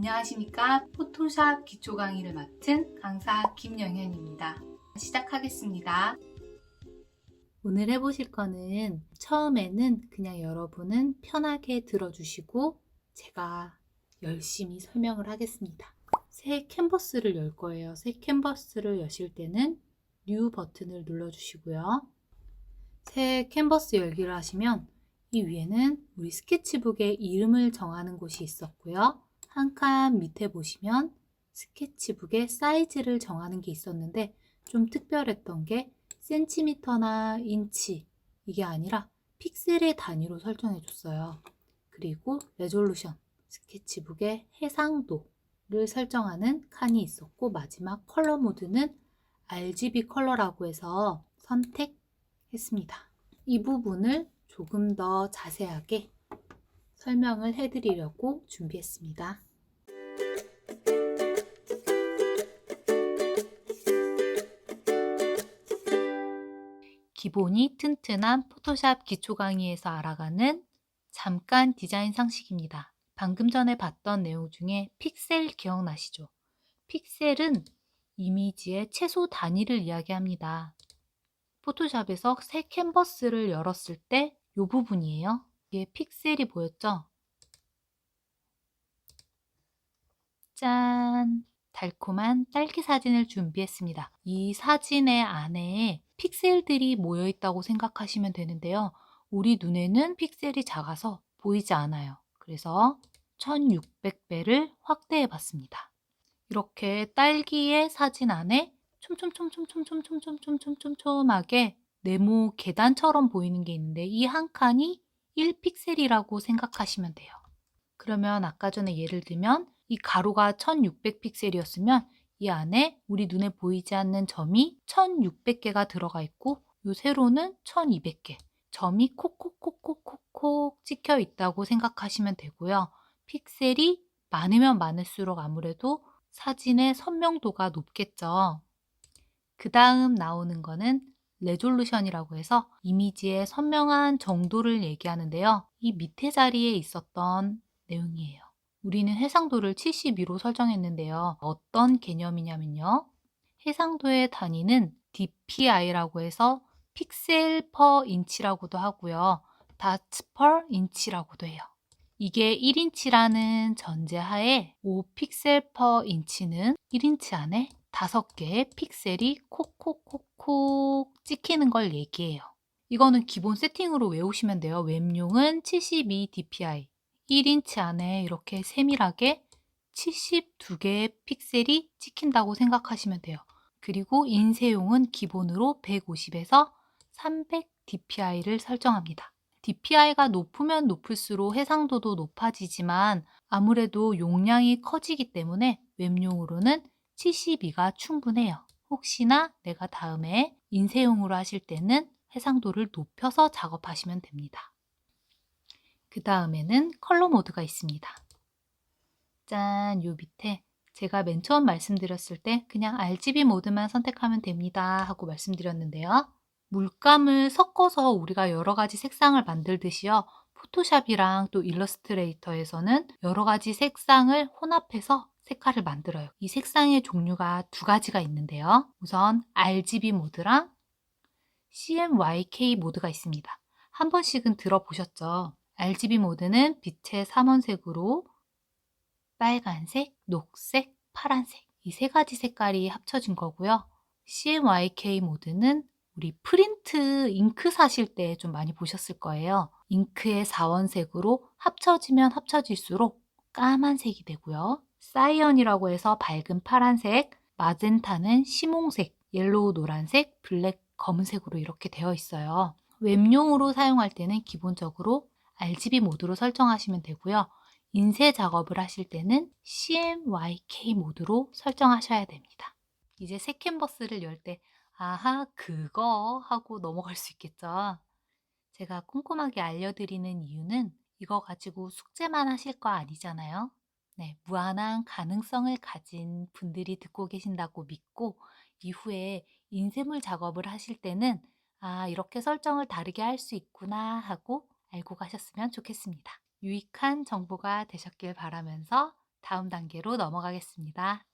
안녕하십니까. 포토샵 기초 강의를 맡은 강사 김영현입니다. 시작하겠습니다. 오늘 해보실 거는 처음에는 그냥 여러분은 편하게 들어주시고 제가 열심히 설명을 하겠습니다. 새 캔버스를 열 거예요. 새 캔버스를 여실 때는 뉴 버튼을 눌러주시고요. 새 캔버스 열기를 하시면 이 위에는 우리 스케치북의 이름을 정하는 곳이 있었고요. 한 칸 밑에 보시면 스케치북의 사이즈를 정하는 게 있었는데 좀 특별했던 게 센티미터나 인치 이게 아니라 픽셀의 단위로 설정해 줬어요. 그리고 레졸루션 스케치북의 해상도를 설정하는 칸이 있었고 마지막 컬러 모드는 RGB 컬러라고 해서 선택했습니다. 이 부분을 조금 더 자세하게 설명을 해드리려고 준비했습니다. 기본이 튼튼한 포토샵 기초 강의에서 알아가는 잠깐 디자인 상식입니다. 방금 전에 봤던 내용 중에 픽셀 기억나시죠? 픽셀은 이미지의 최소 단위를 이야기합니다. 포토샵에서 새 캔버스를 열었을 때 이 부분이에요. 이게 픽셀이 보였죠? 짠! 달콤한 딸기 사진을 준비했습니다. 이 사진의 안에 픽셀들이 모여 있다고 생각하시면 되는데요. 우리 눈에는 픽셀이 작아서 보이지 않아요. 그래서 1600배를 확대해 봤습니다. 이렇게 딸기의 사진 안에 촘촘촘촘촘촘촘촘촘촘하게 네모 계단처럼 보이는 게 있는데 이 한 칸이 1픽셀이라고 생각하시면 돼요. 그러면 아까 전에 예를 들면 이 가로가 1600픽셀이었으면 이 안에 우리 눈에 보이지 않는 점이 1600개가 들어가 있고 요 세로는 1200개 점이 콕콕콕콕콕콕 찍혀 있다고 생각하시면 되고요. 픽셀이 많으면 많을수록 아무래도 사진의 선명도가 높겠죠. 그 다음 나오는 거는 레졸루션이라고 해서 이미지의 선명한 정도를 얘기하는데요. 이 밑에 자리에 있었던 내용이에요. 우리는 해상도를 72로 설정했는데요. 어떤 개념이냐면요. 해상도의 단위는 DPI라고 해서 픽셀 퍼 인치라고도 하고요. 다츠 퍼 인치라고도 해요. 이게 1인치라는 전제하에 5픽셀 퍼 인치는 1인치 안에 5개의 픽셀이 콕콕콕 콕 찍히는 걸 얘기해요. 이거는 기본 세팅으로 외우시면 돼요. 웹용은 72 dpi. 1인치 안에 이렇게 세밀하게 72개의 픽셀이 찍힌다고 생각하시면 돼요. 그리고 인쇄용은 기본으로 150에서 300 dpi를 설정합니다. DPI가 높으면 높을수록 해상도도 높아지지만 아무래도 용량이 커지기 때문에 웹용으로는 72가 충분해요. 혹시나 내가 다음에 인쇄용으로 하실 때는 해상도를 높여서 작업하시면 됩니다. 그 다음에는 컬러 모드가 있습니다. 짠, 요 밑에 제가 맨 처음 말씀드렸을 때 그냥 RGB 모드만 선택하면 됩니다 하고 말씀드렸는데요. 물감을 섞어서 우리가 여러 가지 색상을 만들듯이요. 포토샵이랑 또 일러스트레이터에서는 여러 가지 색상을 혼합해서 색깔을 만들어요. 이 색상의 종류가 두 가지가 있는데요. 우선 RGB 모드랑 CMYK 모드가 있습니다. 한 번씩은 들어보셨죠? RGB 모드는 빛의 삼원색으로 빨간색, 녹색, 파란색 이 세 가지 색깔이 합쳐진 거고요. CMYK 모드는 우리 프린트 잉크 사실 때 좀 많이 보셨을 거예요. 잉크의 4원색으로 합쳐지면 합쳐질수록 까만색이 되고요. 사이언이라고 해서 밝은 파란색, 마젠타는 심홍색, 옐로우 노란색, 블랙 검은색으로 이렇게 되어 있어요. 웹용으로 사용할 때는 기본적으로 RGB 모드로 설정하시면 되고요. 인쇄 작업을 하실 때는 CMYK 모드로 설정하셔야 됩니다. 이제 새 캔버스를 열 때 아하 그거 하고 넘어갈 수 있겠죠. 제가 꼼꼼하게 알려드리는 이유는 이거 가지고 숙제만 하실 거 아니잖아요. 네, 무한한 가능성을 가진 분들이 듣고 계신다고 믿고 이후에 인쇄물 작업을 하실 때는 아, 이렇게 설정을 다르게 할 수 있구나 하고 알고 가셨으면 좋겠습니다. 유익한 정보가 되셨길 바라면서 다음 단계로 넘어가겠습니다.